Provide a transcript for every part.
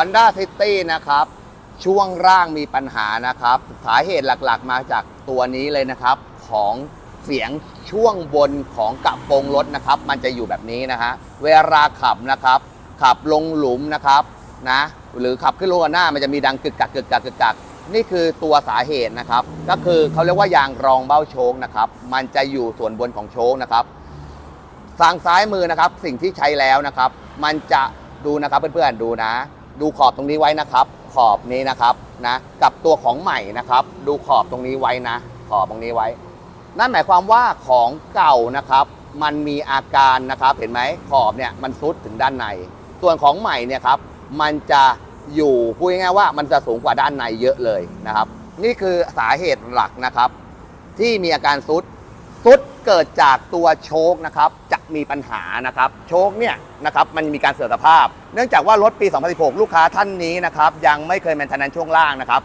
Honda City นะครับ ช่วงร่างมีปัญหานะครับ สาเหตุหลักๆ มาจากตัวนี้เลยนะครับ ของเสียงช่วงบนของกระโปรงรถนะครับ มันจะอยู่แบบนี้นะฮะเวลาขับนะครับ ขับลงหลุมนะครับนะหรือขับขึ้นลงหน้ามันจะมีดังกึกกักกึกกักกึกกักนี่คือตัวสาเหตุนะครับ ก็คือเขาเรียกว่ายางรองเบ้าโชคนะครับ มันจะอยู่ส่วนบนของโชคนะครับทางซ้ายมือนะครับ สิ่งที่ใช้แล้วนะครับ มันจะดูนะครับเพื่อนๆดูนะ ดูขอบตรงนี้ไว้นะครับ ขอบนี้นะครับนะ กับตัวของใหม่นะครับ ดูขอบตรงนี้ไว้นะ ขอบตรงนี้ไว้ นั่นหมายความว่าของเก่านะครับ มันมีอาการนะครับ เห็นไหมขอบเนี่ยมันซุดถึงด้านใน ส่วนของใหม่เนี่ยครับ มันจะอยู่พูดง่ายๆว่ามันจะสูงกว่าด้านในเยอะเลยนะครับ นี่คือสาเหตุหลักนะครับ ที่มีอาการซุดซุดเกิดจากตัวโชคนะครับ จะ มีปัญหานะครับโชคเนี่ยนะครับมันมีการเสื่อมสภาพ เนื่องจากว่ารถปี 2016 ลูกค้าท่านนี้นะครับยังไม่เคยแมนเทนแนนช่วงล่างนะครับ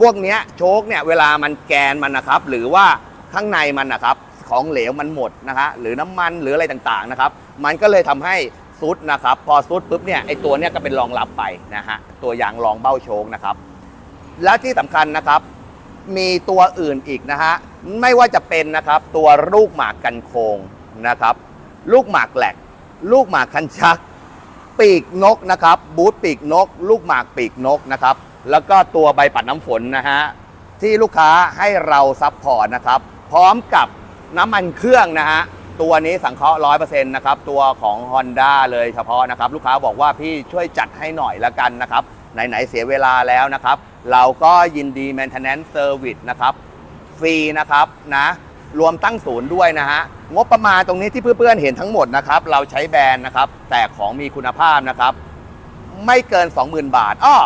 พวกเนี้ยโชคเนี่ยเวลามันแกนมันนะครับหรือว่าข้างในมันนะครับของเหลวมันหมดนะฮะหรือน้ำมันหรืออะไรต่างๆนะครับมันก็เลยทำให้ซุดนะครับพอซุดปุ๊บเนี่ยไอตัวเนี้ยก็เป็นรองรับไปนะฮะตัวยางรองเบ้าโชคนะครับและที่สำคัญนะครับมีตัวอื่นอีกนะฮะไม่ว่าจะเป็นนะครับตัวลูกหมากกันโคงนะครับ ลูกหมากแหลก ลูกหมากคันชัก ปีกนกนะครับ บูทปีกนก ลูกหมากปีกนกนะครับ แล้วก็ตัวใบปัดน้ำฝนนะฮะ ที่ลูกค้าให้เราซัพพอร์ตนะครับ พร้อมกับน้ำมันเครื่องนะฮะ ตัวนี้สังเคราะห์ร้อยเปอร์เซ็นต์นะครับ ตัวของ Honda เลยเฉพาะนะครับ ลูกค้าบอกว่าพี่ช่วยจัดให้หน่อยละกันนะครับ ไหน ๆ เสียเวลาแล้วนะครับ เราก็ยินดี Maintenance Service นะครับ ฟรีนะครับนะ รวมตั้งศูนย์ด้วยนะฮะ งบประมาณตรงนี้ที่เพื่อนๆเห็นทั้งหมดนะครับ เราใช้แบรนด์นะครับ แต่ของมีคุณภาพนะครับ ไม่เกิน 20,000 บาทอ้อ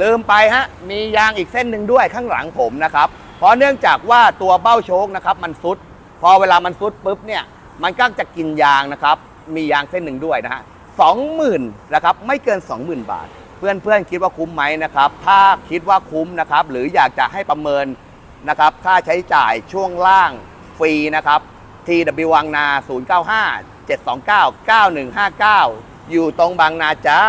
ลืมไปฮะ มียางอีกเส้นหนึ่งด้วยข้างหลังผมนะครับ เพราะเนื่องจากว่าตัวเบ้าโชคนะครับมันซุด พอเวลามันซุดปุ๊บเนี่ย มันก็จะกินยางนะครับ มียางเส้นหนึ่งด้วยนะฮะสองหมื่นนะครับ ไม่เกิน 20,000 บาท เพื่อนๆคิดว่าคุ้มไหมนะครับ ถ้าคิดว่าคุ้มนะครับ หรืออยากจะให้ประเมินนะครับ ค่าใช้จ่ายช่วงล่าง ฟรีนะครับ TW วังนา 095 729 9159 อยู่ตรงบางนาจ้า